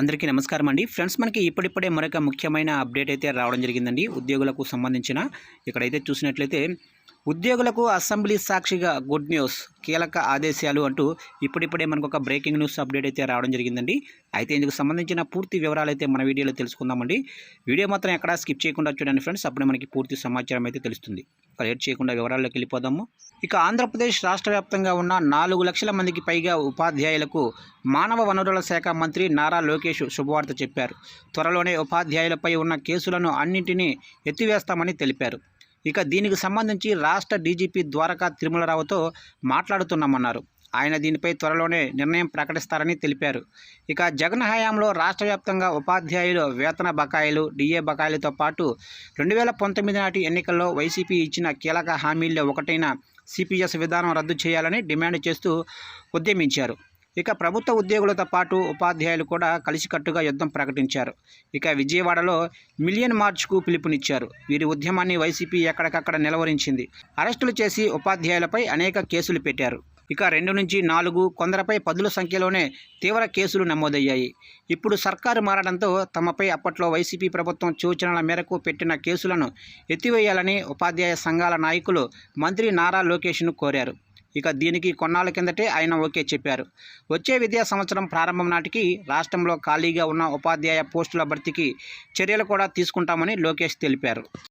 అందరికీ నమస్కారం అండి. ఫ్రెండ్స్ మనకి ఇప్పుడిప్పుడే మరొక ముఖ్యమైన అప్డేట్ అయితే రావడం జరిగిందండి. ఉద్యోగులకు సంబంధించిన ఇక్కడైతే చూసినట్లయితే ఉద్యోగులకు అసెంబ్లీ సాక్షిగా గుడ్ న్యూస్ కీలక ఆదేశాలు అంటూ ఇప్పుడిప్పుడే మనకు ఒక బ్రేకింగ్ న్యూస్ అప్డేట్ అయితే రావడం జరిగిందండి. అయితే ఇందుకు సంబంధించిన పూర్తి వివరాలు అయితే మన వీడియోలో తెలుసుకుందామండి. వీడియో మాత్రం ఎక్కడా స్కిప్ చేయకుండా చూడండి ఫ్రెండ్స్ అప్పుడే మనకి పూర్తి సమాచారం అయితే తెలుస్తుంది. లేట్ చేయకుండా వివరాల్లోకి వెళ్ళిపోదాము. ఇక ఆంధ్రప్రదేశ్ రాష్ట్ర వ్యాప్తంగా ఉన్న నాలుగు లక్షల మందికి పైగా ఉపాధ్యాయులకు మానవ వనరుల శాఖ మంత్రి నారా లోకేష్ శుభవార్త చెప్పారు. త్వరలోనే ఉపాధ్యాయులపై ఉన్న కేసులను అన్నింటినీ ఎత్తివేస్తామని తెలిపారు. ఇక దీనికి సంబంధించి రాష్ట్ర డీజీపీ ద్వారకా తిరుమలరావుతో మాట్లాడుతున్నామన్నారు. ఆయన దీనిపై త్వరలోనే నిర్ణయం ప్రకటిస్తారని తెలిపారు. ఇక జగన్ హయాంలో రాష్ట్ర వ్యాప్తంగా ఉపాధ్యాయులు వేతన బకాయిలు డిఏ బకాయిలతో పాటు రెండు వేల పంతొమ్మిది నాటి ఎన్నికల్లో వైసీపీ ఇచ్చిన కీలక హామీల్లో ఒకటైన సిపిఎస్ విధానం రద్దు చేయాలని డిమాండ్ చేస్తూ ఉద్యమించారు. ఇక ప్రభుత్వ ఉద్యోగులతో పాటు ఉపాధ్యాయులు కూడా కలిసికట్టుగా యుద్ధం ప్రకటించారు. ఇక విజయవాడలో మిలియన్ మార్చ్కు పిలుపునిచ్చారు. వీరి ఉద్యమాన్ని వైసీపీ ఎక్కడికక్కడ నిలవరించింది. అరెస్టులు చేసి ఉపాధ్యాయులపై అనేక కేసులు పెట్టారు. ఇక రెండు నుంచి నాలుగు కొందరిపై పదుల సంఖ్యలోనే తీవ్ర కేసులు నమోదయ్యాయి. ఇప్పుడు సర్కారు మారడంతో తమపై అప్పట్లో వైసీపీ ప్రభుత్వం సూచనల మేరకు పెట్టిన కేసులను ఎత్తివేయాలని ఉపాధ్యాయ సంఘాల నాయకులు మంత్రి నారా లోకేష్ను కోరారు. ఇక దీనికి కొన్నాళ్ళ కిందటే ఆయన ఓకే చెప్పారు. వచ్చే విద్యా సంవత్సరం ప్రారంభం నాటికి రాష్ట్రంలో ఖాళీగా ఉన్న ఉపాధ్యాయ పోస్టుల భర్తీకి చర్యలు కూడా తీసుకుంటామని లోకేష్ తెలిపారు.